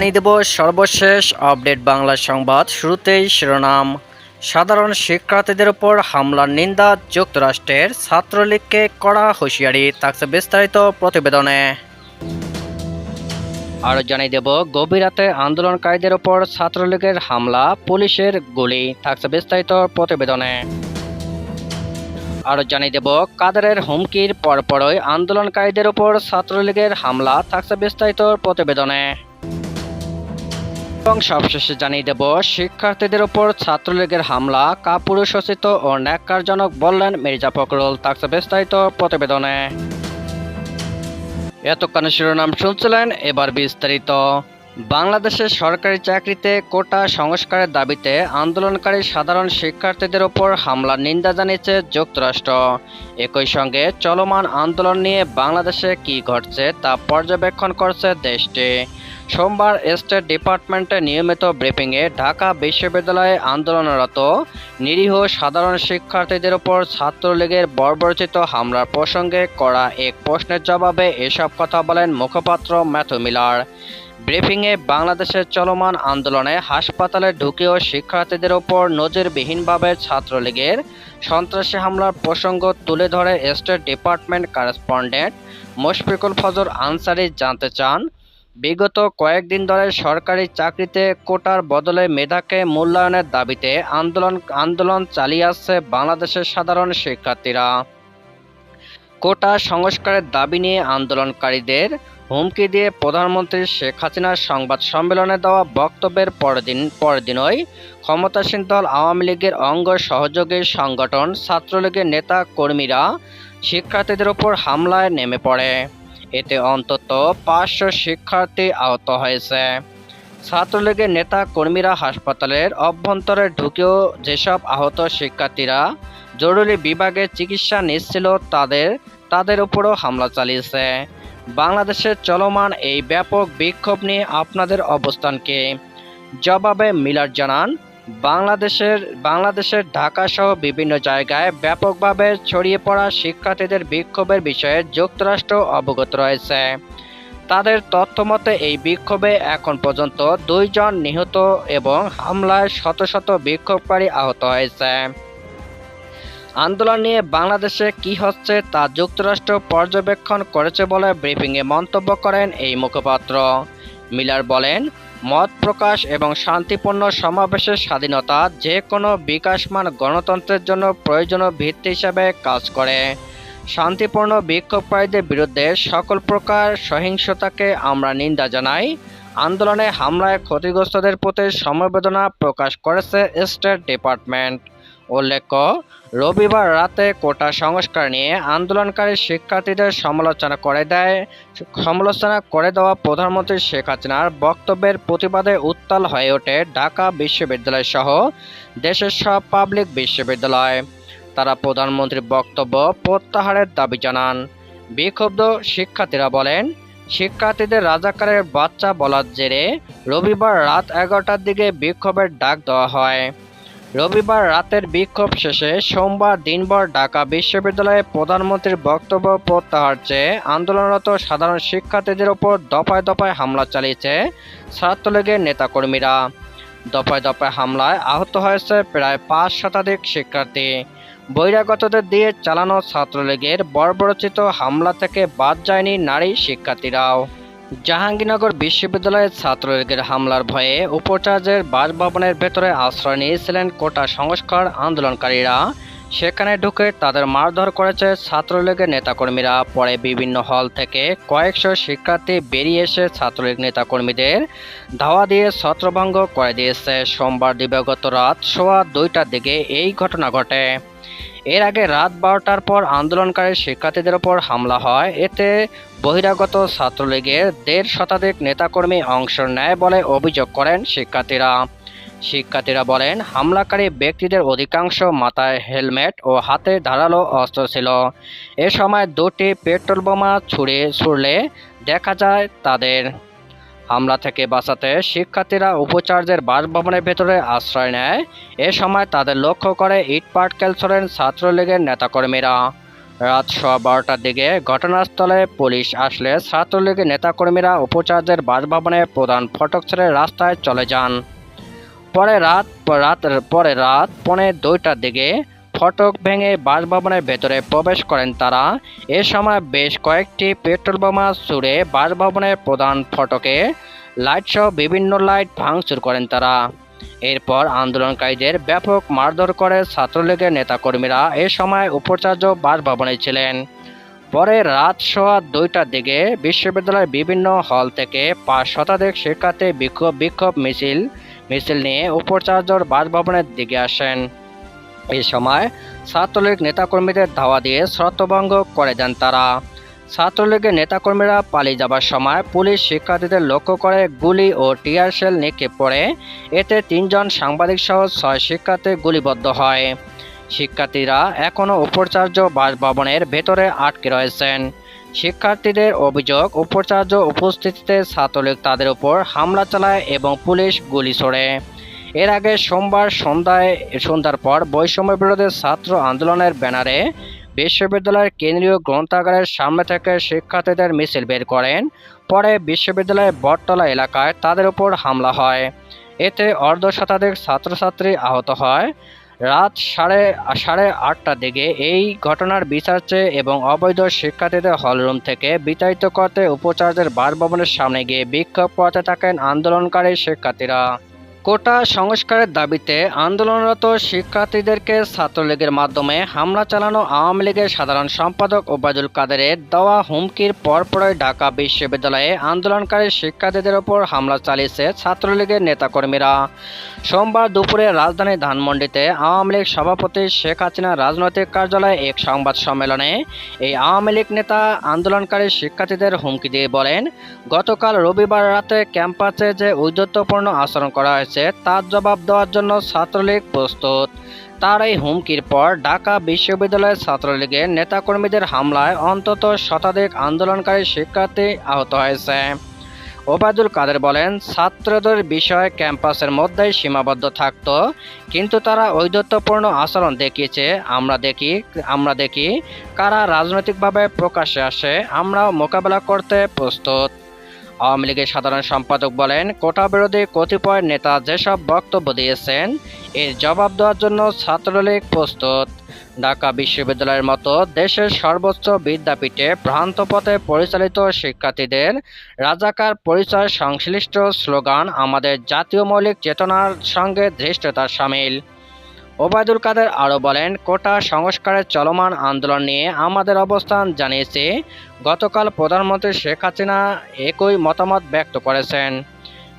জানিয়ে দেব সর্বশেষ আপডেট বাংলা সংবাদ। শুরুতেই শিরোনাম, সাধারণ শিক্ষার্থীদের উপর হামলার নিন্দা যুক্তরাষ্ট্রের ছাত্রলীগকে কড়া হুঁশিয়ারি থাকছে বিস্তারিত প্রতিবেদনে। আরও জানিয়ে দেব, গভীর রাতে আন্দোলনকারীদের উপর ছাত্রলীগের হামলা, পুলিশের গুলি থাকছে বিস্তারিত প্রতিবেদনে। আরও জানিয়ে দেব, কাদেরের হুমকির পরপরই আন্দোলনকারীদের উপর ছাত্রলীগের হামলা থাকছে বিস্তারিত প্রতিবেদনে। এবং সবশেষে জানিয়ে দেব, শিক্ষার্থীদের উপর ছাত্রলীগের হামলা, কাপুরুষোচিত ও ন্যাক্কারজনক বললেন মির্জা ফখরুল, থাকছে বিস্তারিত প্রতিবেদনে। এতক্ষণ শিরোনাম শুনছিলেন, এবার বিস্তারিত। বাংলাদেশের সরকারি চাকরিতে কোটা সংস্কারের দাবিতে আন্দোলনকারী সাধারণ শিক্ষার্থীদের ওপর হামলার নিন্দা জানিয়েছে যুক্তরাষ্ট্র। একই সঙ্গে চলমান আন্দোলন নিয়ে বাংলাদেশে কি ঘটছে তা পর্যবেক্ষণ করছে দেশটি। সোমবার স্টেট ডিপার্টমেন্টের নিয়মিত ব্রিফিংয়ে ঢাকা বিশ্ববিদ্যালয়ে আন্দোলনরত নিরীহ সাধারণ শিক্ষার্থীদের ওপর ছাত্রলীগের বর্বরচিত হামলার প্রসঙ্গে করা এক প্রশ্নের জবাবে এসব কথা বলেন মুখপাত্র ম্যাথু মিলার। ব্রিফিংয়ে বাংলাদেশের চলমান আন্দোলনে হাসপাতালে ঢুকেও শিক্ষার্থীদের ওপর নজিরবিহীনভাবে ছাত্রলীগের সন্ত্রাসী হামলার প্রসঙ্গ তুলে ধরে স্টেট ডিপার্টমেন্ট করেসপন্ডেন্ট মুশফিকুল ফজর আনসারি জানতে চান, বিগত কয়েকদিন ধরে সরকারি চাকরিতে কোটার বদলে মেধাকে মূল্যায়নের দাবিতে আন্দোলন আন্দোলন চালিয়ে আসছে বাংলাদেশের সাধারণ শিক্ষার্থীরা। কোটা সংস্কারের দাবি নিয়ে আন্দোলনকারীদের হুমকি দিয়ে প্রধানমন্ত্রী শেখ হাসিনার সংবাদ সম্মেলনে দেওয়া বক্তব্যের পরদিন পরদিনই ক্ষমতাসীন দল আওয়ামী লীগের অঙ্গ সহযোগী সংগঠন, ছাত্রলীগের নেতা কর্মীরা শিক্ষার্থীদের ওপর হামলায় নেমে পড়ে। এতে অন্তত পাঁচশো শিক্ষার্থী আহত হয়েছে। ছাত্রলীগের নেতা কর্মীরা হাসপাতালের অভ্যন্তরে ঢুকেও যেসব আহত শিক্ষার্থীরা জরুরি বিভাগে চিকিৎসা নিচ্ছিল, তাদের তাদের উপরও হামলা চালিয়েছে। বাংলাদেশের চলমান এই ব্যাপক বিক্ষোভ নিয়ে আপনাদের অবস্থানকে। জবাবে মিলার জানান, বাংলাদেশের বাংলাদেশের ঢাকা সহ বিভিন্ন জায়গায় ব্যাপকভাবে ছড়িয়ে পড়া শিক্ষার্থীদের বিক্ষোভের বিষয়ে যুক্তরাষ্ট্র অবগত রয়েছে। তাদের তথ্যমতে, এই বিক্ষোভে এখন পর্যন্ত দুইজন নিহত এবং হামলায় শত শত বিক্ষোভকারী আহত হয়েছে। আন্দোলন নিয়ে বাংলাদেশে কি হচ্ছে তা যুক্তরাষ্ট্র পর্যবেক্ষণ করেছে বলে ব্রিফিংয়ে মন্তব্য করেন এই মুখপাত্র। মিলার বলেন, মত প্রকাশ এবং শান্তিপূর্ণ সমাবেশের স্বাধীনতা যে কোনো বিকাশমান গণতন্ত্রের জন্য প্রয়োজনীয় ভিত্তি হিসাবে কাজ করে। শান্তিপূর্ণ বিক্ষোভকারীদের বিরুদ্ধে সকল প্রকার সহিংসতাকে আমরা নিন্দা জানাই। আন্দোলনে হামলায় ক্ষতিগ্রস্তদের প্রতি সমবেদনা প্রকাশ করেছে স্টেট ডিপার্টমেন্ট। উল্লেখ্য, রবিবার রাতে কোটা সংস্কার নিয়ে আন্দোলনকারী শিক্ষার্থীদের সমালোচনা করে দেয়, সমালোচনা করে দেওয়া প্রধানমন্ত্রী শেখ হাসিনার বক্তব্যের প্রতিবাদে উত্তাল হয়ে ওঠে ঢাকা বিশ্ববিদ্যালয় সহ দেশের সব পাবলিক বিশ্ববিদ্যালয়। তারা প্রধানমন্ত্রীর বক্তব্য প্রত্যাহারের দাবি জানান। বিক্ষুব্ধ শিক্ষার্থীরা বলেন, শিক্ষার্থীদের রাজাকারের বাচ্চা বলার জেরে রবিবার রাত এগারোটার দিকে বিক্ষোভের ডাক দেওয়া হয়। রবিবার রাতের বিক্ষোভ শেষে সোমবার দিনভর ঢাকা বিশ্ববিদ্যালয়ে প্রধানমন্ত্রীর বক্তব্য প্রত্যাহার চেয়ে আন্দোলনরত সাধারণ শিক্ষার্থীদের ওপর দফায় দফায় হামলা চালিয়েছে ছাত্রলীগের নেতাকর্মীরা। দফায় দফায় হামলায় আহত হয়েছে প্রায় পাঁচ শতাধিক শিক্ষার্থী। বহিরাগতদের দিয়ে চালানো ছাত্রলীগের বর্বরচিত হামলা থেকে বাদ যায়নি নারী শিক্ষার্থীরাও। জাহাঙ্গীরনগর বিশ্ববিদ্যালয়ের ছাত্রলীগের হামলার ভয়ে উপাচার্যের বাসভবনের ভেতরে আশ্রয় নিয়েছিলেন কোটা সংস্কার আন্দোলনকারীরা। সেখানে ঢুকে তাদের মারধর করেছে ছাত্রলীগের নেতাকর্মীরা। পরে বিভিন্ন হল থেকে কয়েকশো শিক্ষার্থী বেরিয়ে এসে ছাত্রলীগ নেতাকর্মীদের ধাওয়া দিয়ে ছত্রভঙ্গ করে দিয়েছে। সোমবার দিবাগত রাত সোয়া দুইটার দিকে এই ঘটনা ঘটে। এর আগে রাত বারোটার পর আন্দোলনকারী শিক্ষার্থীদের ওপর হামলা হয়। এতে বহিরাগত ছাত্রলীগের দেড় শতাধিক নেতাকর্মী অংশ নেয় বলে অভিযোগ করেন শিক্ষার্থীরা। শিক্ষার্থীরা বলেন, হামলাকারী ব্যক্তিদের অধিকাংশ মাথায় হেলমেট ও হাতে ধারালো অস্ত্র ছিল। এ সময় দুটি পেট্রোল বোমা ছুড়ে ছুড়লে দেখা যায় তাদের হামলা থেকে বাঁচাতে শিক্ষার্থীরা উপাচার্যের বাসভবনের ভেতরে আশ্রয় নেয়। এ সময় তাদের লক্ষ্য করে ইট পাটকেল ছোড়েন ছাত্রলীগের নেতাকর্মীরা। রাত সোয়া বারোটার দিকে ঘটনাস্থলে পুলিশ আসলে ছাত্রলীগের নেতাকর্মীরা উপাচার্যের বাসভবনে প্রধান ফটক ছেড়ে রাস্তায় চলে যান। পরে রাত রাত, পরে রাত পৌনে দুইটার দিকে ফটক ভেঙে বাসভবনের ভেতরে প্রবেশ করেন তারা। এ সময় বেশ কয়েকটি পেট্রোল বোমা ছুড়ে বাসভবনের প্রধান ফটকে লাইটসহ বিভিন্ন লাইট ভাঙচুর করেন তারা। এরপর আন্দোলনকারীদের ব্যাপক মারধর করে ছাত্রলীগের নেতাকর্মীরা এ সময় উপাচার্য বাসভবনে ছিলেন। পরে রাত সোয়া দুইটার দিকে বিশ্ববিদ্যালয়ের বিভিন্ন হল থেকে পাঁচ শতাধিক শিক্ষার্থী বিক্ষোভ বিক্ষোভ মিছিল মিছিল নিয়ে উপাচার্যর বাসভবনের দিকে আসেন। এই সময় ছাত্রলীগ নেতাকর্মীদের ধাওয়া দিয়ে শর্তভঙ্গ করে দেন তারা। ছাত্রলীগের নেতাকর্মীরা পালিয়ে যাবার সময় পুলিশ শিক্ষার্থীদের লক্ষ্য করে গুলি ও টিয়ার শেল নিক্ষেপ করে। এতে তিনজন সাংবাদিক সহ ছয় শিক্ষার্থী গুলিবদ্ধ হয়। শিক্ষার্থীরা এখনও উপাচার্য বাসভবনের ভেতরে আটকে রয়েছেন। শিক্ষার্থীদের অভিযোগ উপাচার্য উপস্থিতিতে ছাত্রলীগ তাদের উপর হামলা চালায় এবং পুলিশ গুলি ছোড়ে। এর আগে সোমবার সন্ধ্যায়, সন্ধ্যার পর বৈষম্য বিরোধী ছাত্র আন্দোলনের ব্যানারে বিশ্ববিদ্যালয়ের কেন্দ্রীয় গ্রন্থাগারের সামনে থেকে শিক্ষার্থীদের মিছিল বের করেন। পরে বিশ্ববিদ্যালয়ের বটতলা এলাকায় তাদের উপর হামলা হয়। এতে অর্ধ শতাধিক ছাত্রছাত্রী আহত হয়। রাত সাড়ে সাড়ে আটটার দিকে এই ঘটনার বিচার চেয়ে এবং অবৈধ শিক্ষার্থীদের হলরুম থেকে বিতাড়িত করতে উপাচার্যের বাসভবনের সামনে গিয়ে বিক্ষোভ করতে থাকেন আন্দোলনকারী শিক্ষার্থীরা। কোটা সংস্কারের দাবিতে আন্দোলনরত শিক্ষার্থীদেরকে ছাত্রলীগের মাধ্যমে হামলা চালানো আওয়ামী লীগের সাধারণ সম্পাদক ওবায়দুল কাদেরের দেওয়া হুমকির পরপরই ঢাকা বিশ্ববিদ্যালয়ে আন্দোলনকারী শিক্ষার্থীদের ওপর হামলা চালিয়েছে ছাত্রলীগের নেতাকর্মীরা। সোমবার দুপুরে রাজধানী ধানমন্ডিতে আওয়ামী লীগ সভাপতি শেখ হাসিনার রাজনৈতিক কার্যালয়ে এক সংবাদ সম্মেলনে এই আওয়ামী লীগ নেতা আন্দোলনকারী শিক্ষার্থীদের হুমকি দিয়ে বলেন, গতকাল রবিবার রাতে ক্যাম্পাসে যে ঔদ্ধত্যপূর্ণ আচরণ করা হয়েছে তার জবাব দেওয়ার জন্য ছাত্রলীগ প্রস্তুত। তার এই হুমকির পর ঢাকা বিশ্ববিদ্যালয়ের ছাত্রলীগের নেতাকর্মীদের হামলায় অন্তত শতাধিক আন্দোলনকারী শিক্ষার্থী আহত হয়েছে। ওবায়দুল কাদের বলেন, ছাত্রদের বিষয় ক্যাম্পাসের মধ্যেই সীমাবদ্ধ থাকতো, কিন্তু তারা ঔদ্ধত্যপূর্ণ আচরণ দেখিয়েছে। আমরা দেখি আমরা দেখি কারা রাজনৈতিকভাবে প্রকাশ্যে আসে, আমরাও মোকাবেলা করতে প্রস্তুত। আওয়ামী লীগের সাধারণ সম্পাদক বলেন, কোটা বিরোধী কতিপয় নেতা যেসব বক্তব্য দিয়েছেন, এর জবাব দেওয়ার জন্য ছাত্রলীগ প্রস্তুত। ঢাকা বিশ্ববিদ্যালয়ের মতো দেশের সর্বোচ্চ বিদ্যাপীঠে ভ্রান্ত পথে পরিচালিত শিক্ষার্থীদের রাজাকার পরিচয় সংশ্লিষ্ট স্লোগান আমাদের জাতীয় মৌলিক চেতনার সঙ্গে ধৃষ্টতার সামিল। ওবায়দুল কাদের আরও বলেন, কোটা সংস্কারের চলমান আন্দোলন নিয়ে আমাদের অবস্থান জানিয়েছে গতকাল প্রধানমন্ত্রী শেখ হাসিনা একই মতামত ব্যক্ত করেছেন।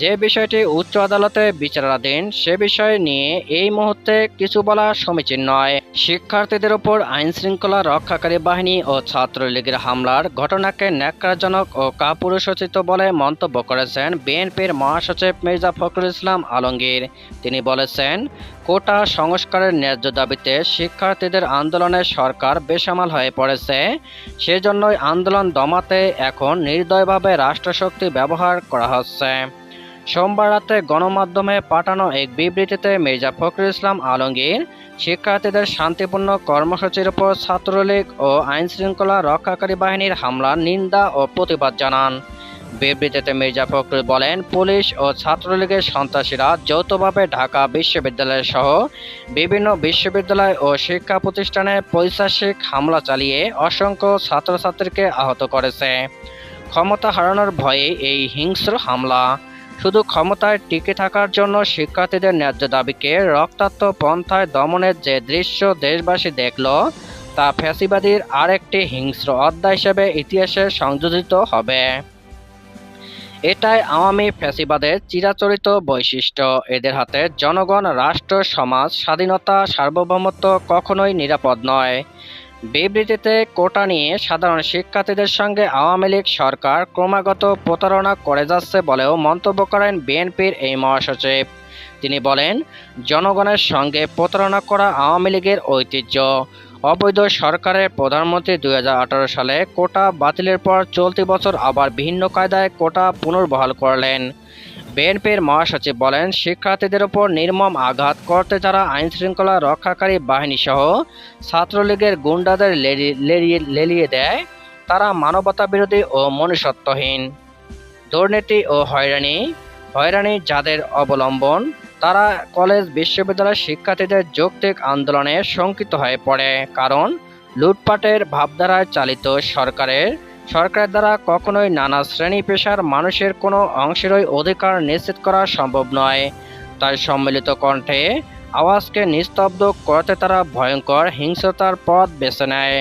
যে বিষয়টি উচ্চ আদালতে বিচারাধীন, সে বিষয় নিয়ে এই মুহূর্তে কিছু বলা সমীচীন নয়। শিক্ষার্থীদের উপর আইন শৃঙ্খলা রক্ষাকারী বাহিনী ও ছাত্রলীগের হামলার ঘটনাকে ন্যাক্কারজনক ও কাপুরুষোচিত বলে মন্তব্য করেছেন বিএনপির মহাসচিব মির্জা ফখরুল ইসলাম আলমগীর। তিনি বলেছেন, কোটা সংস্কারের ন্যায্য দাবিতে শিক্ষার্থীদের আন্দোলনে সরকার বেসামাল হয়ে পড়েছে। সেজন্যই আন্দোলন দমাতে এখন নির্দয়ভাবে রাষ্ট্রশক্তি ব্যবহার করা হচ্ছে। সোমবার রাতে গণমাধ্যমে পাঠানো এক বিবৃতিতে মির্জা ফখরুল ইসলাম আলমগীর, শিক্ষার্থীদের শান্তিপূর্ণ কর্মসূচির উপর ছাত্রলীগ ও আইনশৃঙ্খলা রক্ষাকারী বাহিনীর হামলার নিন্দা ও প্রতিবাদ জানান। বিবৃতিতে মির্জা ফখরুল বলেন, পুলিশ ও ছাত্রলীগের সন্ত্রাসীরা যৌথভাবে ঢাকা বিশ্ববিদ্যালয় সহ বিভিন্ন বিশ্ববিদ্যালয় ও শিক্ষা প্রতিষ্ঠানে পৈশাসিক হামলা চালিয়ে অসংখ্য ছাত্রছাত্রীকে আহত করেছে। ক্ষমতা হারানোর ভয়ে এই হিংস্র হামলা শুধু ক্ষমতায় টিকে থাকার জন্য শিক্ষার্থীদের ন্যায্য দাবিকে রক্তাক্ত পন্থায় দমনের যে দৃশ্য দেশবাসী দেখল, তা ফ্যাসিবাদীর আরেকটি হিংস্র অধ্যায় হিসেবে ইতিহাসে সংযোজিত হবে। এটাই আওয়ামী ফ্যাসিবাদের চিরাচরিত বৈশিষ্ট্য। এদের হাতে জনগণ, রাষ্ট্র, সমাজ, স্বাধীনতা, সার্বভৌমত্ব কখনোই নিরাপদ নয়। বিবৃতিতে কোটা নিয়ে সাধারণ শিক্ষার্থীদের সঙ্গে আওয়ামী লীগ সরকার ক্রমাগত প্রতারণা করে যাচ্ছে বলেও মন্তব্য করেন বিএনপির এই মহাসচিব। তিনি বলেন, জনগণের সঙ্গে প্রতারণা করা আওয়ামী লীগের ঐতিহ্য। অবৈধ সরকারের প্রধানমন্ত্রী দু হাজার আঠেরো সালে কোটা বাতিলের পর চলতি বছর আবার ভিন্ন কায়দায় কোটা পুনর্বহাল করলেন। বিএনপির মহাসচিব বলেন, শিক্ষার্থীদের উপর নির্মম আঘাত করতে যারা আইনশৃঙ্খলা রক্ষাকারী বাহিনী সহ ছাত্রলীগের গুন্ডাদের লেলিয়ে দেয়, তারা মানবতা বিরোধী ও মনুষ্যত্বহীন। দুর্নীতি ও হয়রানি হয়রানি যাদের অবলম্বন, তারা কলেজ, বিশ্ববিদ্যালয়ের শিক্ষার্থীদের যৌক্তিক আন্দোলনে শঙ্কিত হয়ে পড়ে, কারণ লুটপাটের ভাবধারায় চালিত সরকারের সরকারের দ্বারা কখনোই নানা শ্রেণি পেশার মানুষের কোনো অংশেরই অধিকার নিশ্চিত করা সম্ভব নয়। তাই সম্মিলিত কণ্ঠে আওয়াজকে নিস্তব্ধ করতে তারা ভয়ঙ্কর হিংস্রতার পথ বেছে নেয়।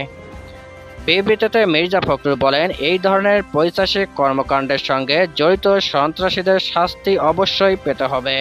বিবৃতিতে মির্জা ফখরুল বলেন, এই ধরনের পৈশাচিক কর্মকাণ্ডের সঙ্গে জড়িত সন্ত্রাসীদের শাস্তি অবশ্যই পেতে হবে।